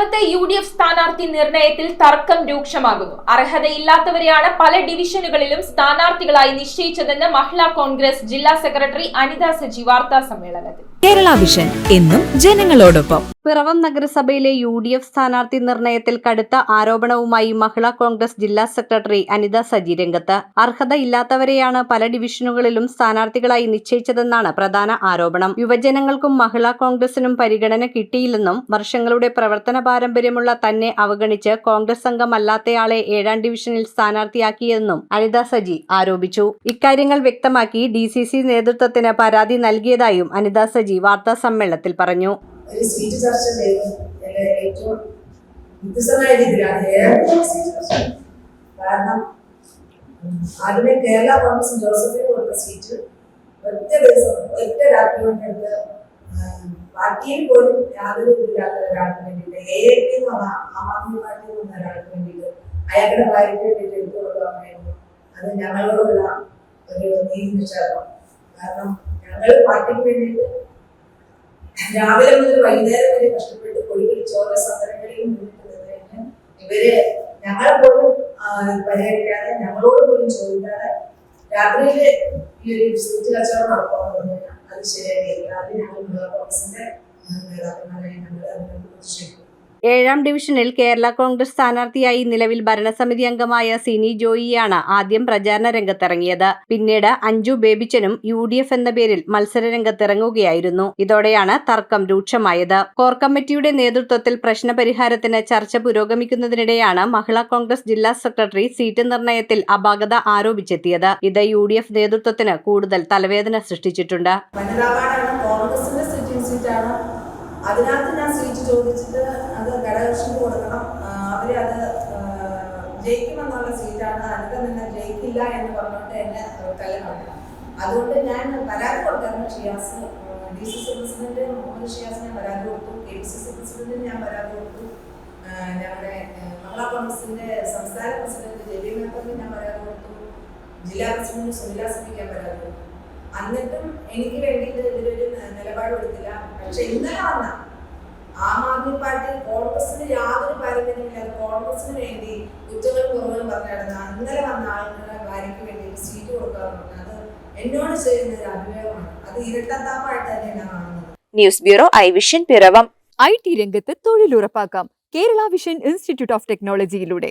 കേരളത്തെ U D F സ്ഥാനാർത്ഥി നിർണയത്തിൽ തർക്കം രൂക്ഷമാകുന്നു. അർഹതയില്ലാത്തവരെയാണ് പല ഡിവിഷനുകളിലും സ്ഥാനാർത്ഥികളായി നിശ്ചയിച്ചതെന്ന് മഹിളാ കോൺഗ്രസ് ജില്ലാ സെക്രട്ടറി അനിത സജി വാർത്താ സമ്മേളനത്തിൽ കേരള വിഷൻ എന്നും ജനങ്ങളോടൊപ്പം. പിറവം നഗരസഭയിലെ യു ഡി എഫ് സ്ഥാനാർത്ഥി നിർണയത്തിൽ കടുത്ത ആരോപണവുമായി മഹിളാ കോൺഗ്രസ് ജില്ലാ സെക്രട്ടറി അനിത സജി രംഗത്ത്. അർഹതയില്ലാത്തവരെയാണ് പല ഡിവിഷനുകളിലും സ്ഥാനാർത്ഥികളായി നിശ്ചയിച്ചതെന്നാണ് പ്രധാന ആരോപണം. യുവജനങ്ങൾക്കും മഹിളാ കോൺഗ്രസിനും പരിഗണന കിട്ടിയില്ലെന്നും വർഷങ്ങളുടെ പ്രവർത്തന പാരമ്പര്യമുള്ള തന്നെ അവഗണിച്ച് കോൺഗ്രസ് അംഗമല്ലാത്തയാളെ ഏഴാം ഡിവിഷനിൽ സ്ഥാനാർത്ഥിയാക്കിയെന്നും അനിത സജി ആരോപിച്ചു. ഇക്കാര്യങ്ങൾ വ്യക്തമാക്കി ഡി നേതൃത്വത്തിന് പരാതി നൽകിയതായും അനിത സജി വാർത്താ സമ്മേളനത്തിൽ പറഞ്ഞു. ആദ്യമേ കേരള കോൺഗ്രസ് ജോസഫിന് കൊടുത്ത സീറ്റ് ഒറ്റ ദിവസം ഒറ്റ രാത്രി കൊണ്ടെടുത്ത് പാർട്ടിയിൽ പോലും യാതൊരു ഇതില്ലാത്ത ഒരാൾക്ക് വേണ്ടിയിട്ട് A A P Aam Aadmi പാർട്ടിയിൽ നിന്ന ഒരാൾക്ക് വേണ്ടിയിട്ട് അയാളുടെ ഭാര്യയ്ക്ക് എടുത്തു കൊടുക്കാമായിരുന്നു അത് ഞങ്ങളോടുള്ള ഒരു നീതി നിക്ഷേപം കാരണം ഞങ്ങൾ പാർട്ടിക്ക് വേണ്ടിയിട്ട് രാവിലെ മുതൽ വൈകുന്നേരം വരെ കഷ്ടപ്പെട്ട് കൊടി പിടിച്ച് ഓരോ സമരങ്ങളിലും മുന്നിട്ട് നിന്നതിന് ഇവർ ഞങ്ങളെ പോലും പരിഹരിക്കാതെ ഞങ്ങളോട് പോലും ചോദിക്കാതെ രാത്രിയിലെ ഈ ഒരു സൂറ്റ് കച്ചവടം നടക്കാൻ പറഞ്ഞു അത് ശരിയായില്ല അത് ഞങ്ങൾ കോൺഗ്രസിന്റെ നേതാക്കന്മാരെ ഞങ്ങൾ അതിനോട് പ്രതിഷേധിക്കും ഏഴാം ഡിവിഷനിൽ കേരള കോൺഗ്രസ് സ്ഥാനാർത്ഥിയായി നിലവിൽ ഭരണസമിതി അംഗമായ സിനി ജോയിയാണ് ആദ്യം പ്രചാരണ രംഗത്തിറങ്ങിയത്. പിന്നീട് അഞ്ജു ബേബിച്ചനും യു ഡി എഫ് എന്ന പേരിൽ മത്സര രംഗത്തിറങ്ങുകയായിരുന്നു. ഇതോടെയാണ് തർക്കം രൂക്ഷമായത്. കോർ കമ്മിറ്റിയുടെ നേതൃത്വത്തിൽ പ്രശ്നപരിഹാരത്തിന് ചർച്ച പുരോഗമിക്കുന്നതിനിടെയാണ് മഹിളാ കോൺഗ്രസ് ജില്ലാ സെക്രട്ടറി സീറ്റ് നിർണയത്തിൽ അപാകത ആരോപിച്ചെത്തിയത്. ഇത് യു ഡി എഫ് നേതൃത്വത്തിന് കൂടുതൽ തലവേദന സൃഷ്ടിച്ചിട്ടുണ്ട്. അതിനകത്ത് ഞാൻ സീറ്റ് ചോദിച്ചിട്ട് അത് ഘടകകക്ഷിക്ക് കൊടുക്കണം. ആ, അവർ അത് ആ, ജയിക്കുമെന്നുള്ള സീറ്റാണ് അതൊക്കെ നിന്ന് ജയിക്കില്ല എന്ന് പറഞ്ഞിട്ട് എന്നെ കല്യാണം അതുകൊണ്ട് ഞാൻ പരാതി കൊടുത്തായിരുന്നു Shiyas. D C C president Muhammad Shiyas ഞാൻ പരാതി കൊടുത്തു. കെ പി സി സി പ്രസിഡന്റിന് ഞാൻ പരാതി കൊടുത്തു. ഞങ്ങളുടെ മംഗള കോൺഗ്രസിന്റെ സംസ്ഥാന പ്രസിഡന്റ് ജെ ബി മേപ്പറിന് ഞാൻ പരാതി കൊടുത്തു. ജില്ലാ പ്രസിഡന്റ് സുനില ഞാൻ പരാതി കൊടുത്തു. എന്നിട്ടും എനിക്ക് വേണ്ടിയിട്ട് ഇതിലൊരു നിലപാട് നിലപാടെടുത്തില്ല പക്ഷെ ഇന്നലെ വന്ന ആം ആദ്മി പാർട്ടി കോൺഗ്രസിന് യാതൊരു പാരമ്പര്യമില്ലാതെ കോൺഗ്രസിന് വേണ്ടി കുറ്റങ്ങൾ കുറവുകൾ പറഞ്ഞു നടന്ന ഇന്നലെ വന്ന ആളുകളുടെ ഭാര്യയ്ക്ക് വേണ്ടി സീറ്റ് കൊടുക്കാറുണ്ട് അത് എന്നോട് ചെയ്യുന്ന ഒരു അഭിപ്രായമാണ് അത് ഇരട്ടത്താപ്പായിട്ട് തന്നെ ഞാൻ കാണുന്നത്. News bureau I vision Piravom. I T രംഗത്ത് തൊഴിലുറപ്പാക്കാം. Kerala vision institute of ടെക്നോളജിയിലൂടെ.